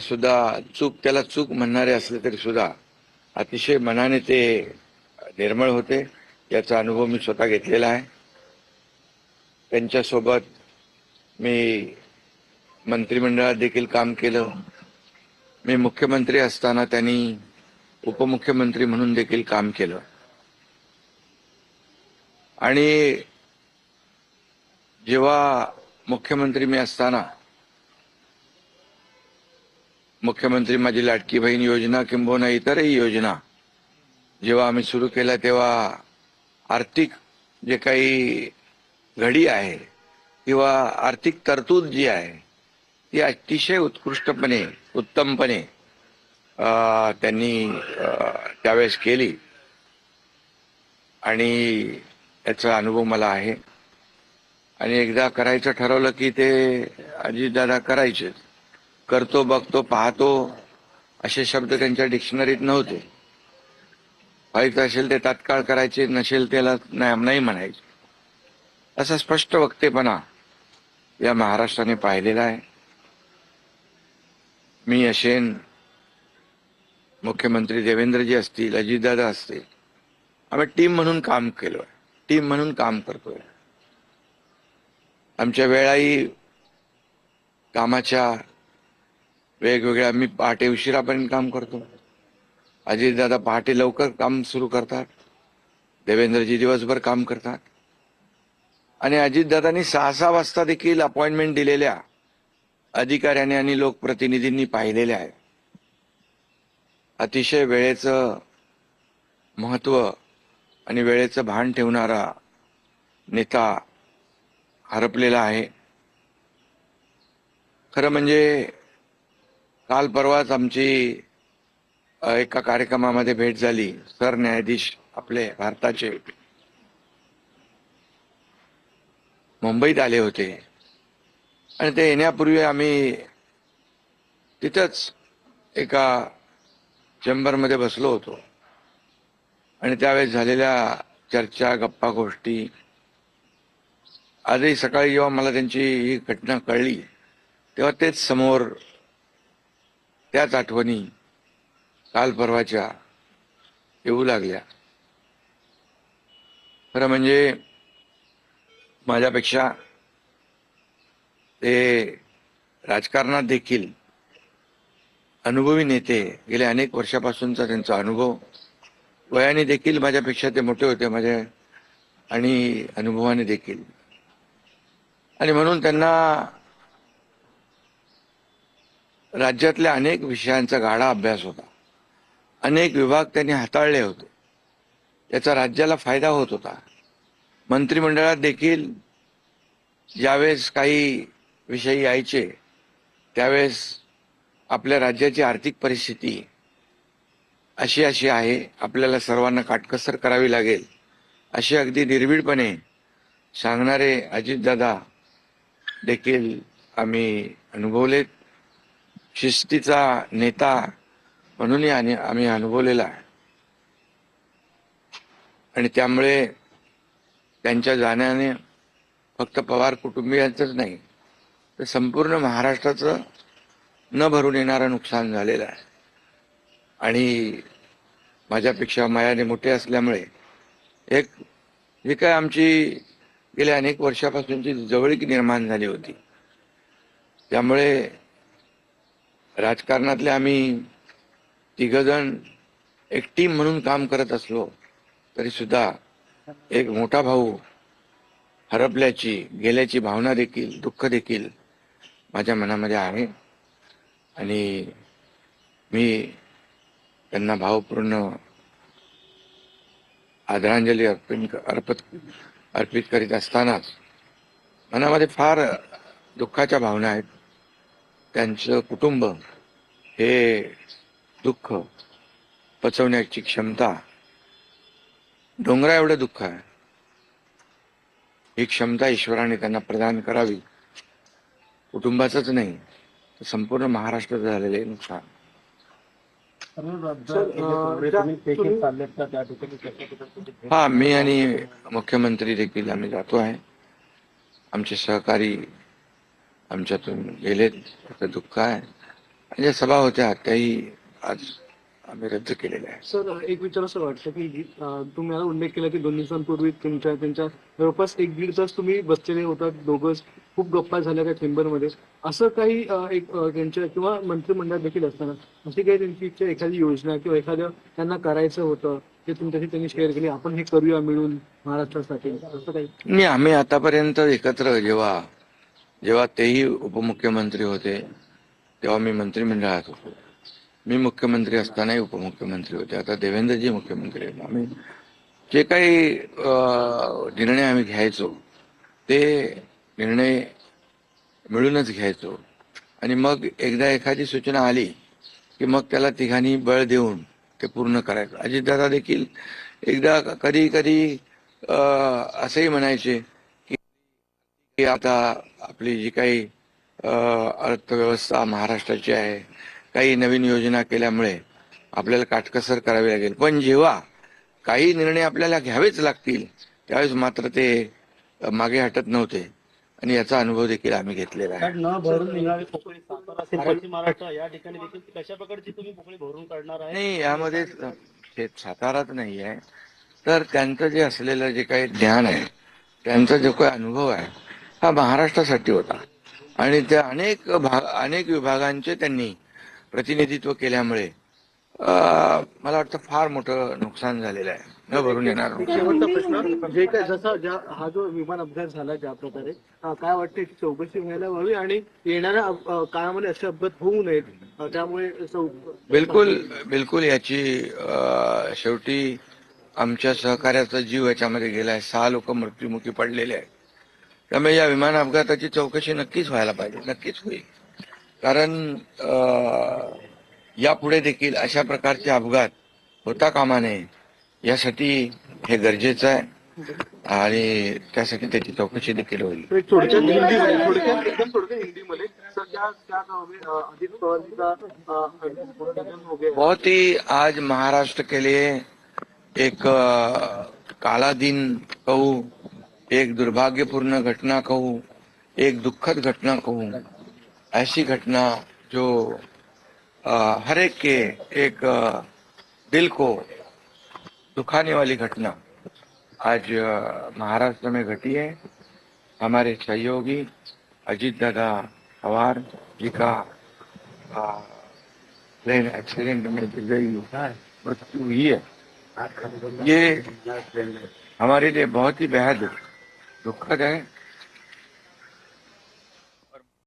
सुद्धा चूक त्याला चूक म्हणणारे असले तरी सुद्धा अतिशय मनाने ते निर्मळ होते. याचा अनुभव मी स्वतः घेतलेला आहे. त्यांच्यासोबत मी मंत्रिमंडळात देखील काम केलं. मी मुख्यमंत्री असताना त्यांनी उपमुख्यमंत्री म्हणून देखील काम केलं. आणि जेव्हा मुख्यमंत्री मी असताना मुख्यमंत्री माझी लाडकी बहीण योजना किंबहुना इतरही योजना. जेव्हा आम्ही सुरू केल्या तेव्हा आर्थिक जे काही घडी आहे किंवा आर्थिक तरतूद जी आहे ती अतिशय उत्कृष्टपणे उत्तमपणे त्यांनी त्यावेळेस केली. आणि याचा अनुभव मला आहे. आणि एकदा करायचं ठरवलं की ते अजितदादा करायचेच करतो बघतो पाहतो असे शब्द त्यांच्या डिक्शनरीत नव्हते. व्हायचं असेल ते तात्काळ करायचे नसेल त्याला नाही नाही म्हणायचे. असा स्पष्ट वक्तेपणा या महाराष्ट्राने पाहिलेला आहे. मी असेन मुख्यमंत्री देवेंद्रजी असतील अजितदादा असतील आम्ही टीम म्हणून काम केलोय टीम म्हणून काम करतोय. आमच्या वेळाही कामाच्या वेगवेगळ्या मी पहाटे उशिरापर्यंत काम करतो. अजितदादा पहाटे लवकर काम सुरू करतात. देवेंद्रजी दिवसभर काम करतात. आणि अजितदादांनी सहा सहा वाजता देखील अपॉइंटमेंट दिलेल्या अधिकाऱ्यांनी आणि लोकप्रतिनिधींनी पाहिलेल्या आहे अतिशय वेळेचं महत्त्व आणि वेळेचं भान ठेवणारा नेता हरपलेला आहे. खरं म्हणजे काल परवाच आमची एका कार्यक्रमामध्ये भेट झाली. सरन्यायाधीश आपले भारताचे मुंबईत आले होते. आणि ते येण्यापूर्वी आम्ही तिथंच एका चेंबरमध्ये बसलो होतो. आणि त्यावेळेस झालेल्या चर्चा गप्पा गोष्टी आजही सकाळी जेव्हा मला त्यांची ही घटना कळली तेव्हा तेच समोर त्याच आठवणी काल परवाच्या येऊ लागल्या. खरं म्हणजे माझ्यापेक्षा ते राजकारणात देखील अनुभवी नेते गेल्या अनेक वर्षापासूनचा त्यांचा अनुभव वयाने देखील माझ्यापेक्षा ते मोठे होते माझ्या आणि अनुभवाने देखील. आणि म्हणून त्यांना राज्यातल्या अनेक विषयांचा गाढा अभ्यास होता. अनेक विभाग त्यांनी हाताळले होते. त्याचा राज्याला फायदा होत होता. मंत्रिमंडळात देखील ज्यावेळेस काही विषय यायचे त्यावेळेस आपल्या राज्याची आर्थिक परिस्थिती अशी अशी आहे आपल्याला सर्वांना काटकसर करावी लागेल असे अगदी निर्भीडपणे सांगणारे अजितदादा देखील आम्ही अनुभवलेत. शिस्तीचा नेता म्हणूनही आणि आम्ही अनुभवलेला आहे. आणि त्यामुळे त्यांच्या जाण्याने फक्त पवार कुटुंबियांचंच नाही तर संपूर्ण महाराष्ट्राचं न भरून येणारं नुकसान झालेलं आहे. आणि माझ्यापेक्षा मायाने मोठे असल्यामुळे एक जी काय आमची गेल्या अनेक वर्षापासूनची जवळीक निर्माण झाली होती. त्यामुळे राजकारणातले आम्ही तिघजण एक टीम म्हणून काम करत असलो तरी सुद्धा एक मोठा भाऊ हरपल्याची गेल्याची भावना देखील दुःख देखील माझ्या मनामध्ये आहे. आणि मी त्यांना भावपूर्ण आदरांजली अर्पण अर्पित अर्पित करीत असतानाच मनामध्ये फार दुःखाच्या भावना आहेत. त्यांचं कुटुंब हे दुःख पचवण्याची क्षमता डोंगरा एवढं दुःख आहे. ही क्षमता ईश्वराने त्यांना प्रदान करावी. कुटुंबाचंच नाही तर संपूर्ण महाराष्ट्राचं झालेले नुकसान. हा मी आणि मुख्यमंत्री देखील आम्ही जातो आहे. आमचे सहकारी आमच्यातून गेलेत. त्याचं दुःख आहे. ज्या सभा होत्या त्याही आज आम्ही रद्द केलेल्या आहेत. सर एक विचार असं वाटतं की तुम्ही मला उल्लेख केला की दोन दिवसांपूर्वी तुमच्या त्यांच्या जवळपास एक दीड तास तुम्ही बसलेले होतात. दोघंच खूप गप्पा झाल्या त्या चेंबरमध्ये. असं काही एक त्यांच्या किंवा मंत्रिमंडळात देखील असताना अशी काही त्यांची इच्छा एखादी योजना किंवा एखादं त्यांना करायचं होतं ते तुमच्याशी त्यांनी शेअर केली आपण हे करूया मिळून महाराष्ट्रासाठी? असं काही? नाही आम्ही आतापर्यंत एकत्र जेव्हा जेव्हा तेही उपमुख्यमंत्री होते तेव्हा मी मंत्रिमंडळात होतो मी मुख्यमंत्री असतानाही उपमुख्यमंत्री होते. आता देवेंद्रजी मुख्यमंत्री आहेत. आम्ही जे काही निर्णय आम्ही घ्यायचो ते निर्णय मिळूनच घ्यायचो. आणि मग एकदा एखादी सूचना आली की मग त्याला तिघांनी बळ देऊन ते पूर्ण करायचं. अजितदादा देखील एकदा कधी कधी असंही म्हणायचे आता आपली जी काही अर्थव्यवस्था महाराष्ट्राची आहे काही नवीन योजना केल्यामुळे आपल्याला काटकसर करावी लागेल. पण जेव्हा काही निर्णय आपल्याला घ्यावेच लागतील त्यावेळेस मात्र ते मागे हटत नव्हते. आणि याचा अनुभव देखील आम्ही घेतलेला आहे. नाही यामध्ये हे साताराच नाही आहे तर त्यांचं जे असलेलं जे काही ज्ञान आहे त्यांचा जो काही अनुभव आहे हा महाराष्ट्रासाठी होता. आणि त्या अनेक भाग अनेक विभागांचे त्यांनी प्रतिनिधित्व केल्यामुळे मला वाटतं फार मोठं नुकसान झालेलं आहे. न भरून येणार प्रश्न जे काय जसा ज्या हा जो विमान अपघात झाला ज्या प्रकारे काय वाटतं चौकशी व्हायला हवी आणि येणाऱ्या काळामध्ये असे अपघात होऊ नयेत. त्यामुळे बिलकुल बिलकुल याची शेवटी आमच्या सहकार्याचा जीव याच्यामध्ये गेलाय. सहा लोक मृत्युमुखी पडलेले आहेत. त्यामुळे या विमान अपघाताची चौकशी नक्कीच व्हायला पाहिजे नक्कीच होईल. कारण यापुढे देखील अशा प्रकारचे अपघात होता कामा नये यासाठी हे गरजेचं आहे आणि त्यासाठी त्याची चौकशी देखील होईल. हो गया. बहुत ही आज महाराष्ट्र के लिए एक काला दिन कहूँ एक दुर्भाग्यपूर्ण घटना कहूँ, एक दुखद घटना कहूँ, ऐसी घटना जो हर एक के एक दिल को दुखाने वाली घटना। आज महाराष्ट्र में घटी है। हमारे सहयोगी अजीत दादा पवार जी का प्लेन एक्सीडेंट में गई मृत्यु हुई है। ये हमारे लिए बहुत ही बेहद दुखद है